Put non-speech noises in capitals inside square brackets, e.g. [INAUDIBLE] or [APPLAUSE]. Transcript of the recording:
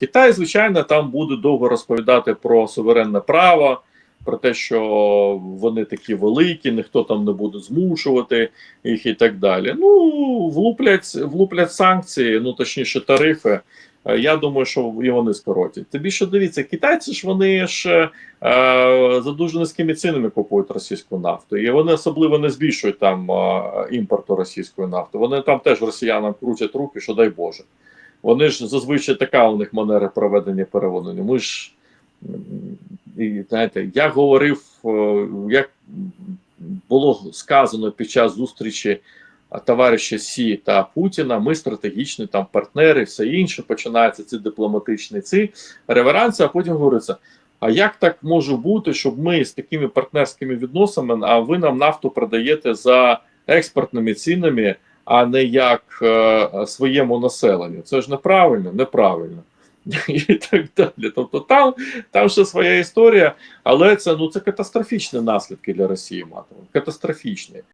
Китай, звичайно, там буде довго розповідати про суверенне право, про те, що вони такі великі, ніхто там не буде змушувати їх і так далі. Ну, влуплять, влуплять санкції, ну точніше, тарифи. Е, Я думаю, що і вони скоротять. Тим більше дивіться, китайці ж вони ж е, за дуже низькими цінами купують російську нафту, і вони особливо не збільшують там е, імпорту російської нафти. Вони там теж росіянам крутять руки, що дай Боже. Вони ж зазвичай така у них манера проведення переводення. Ми ж і знаєте, я говорив, е, як було сказано під час зустрічі товариша Сі та Путіна. Ми стратегічні там партнери, все інше. Починається ці дипломатичні ці реверанси, а потім говориться. А як так може бути, щоб ми з такими партнерськими відносинами, а ви нам нафту продаєте за експортними цінами, а не як е, своєму населенню? Це ж неправильно, неправильно. [LAUGHS] І так далі. Тобто там, там ще своя історія, але це ну це катастрофічні наслідки для Росії матиме. Катастрофічні.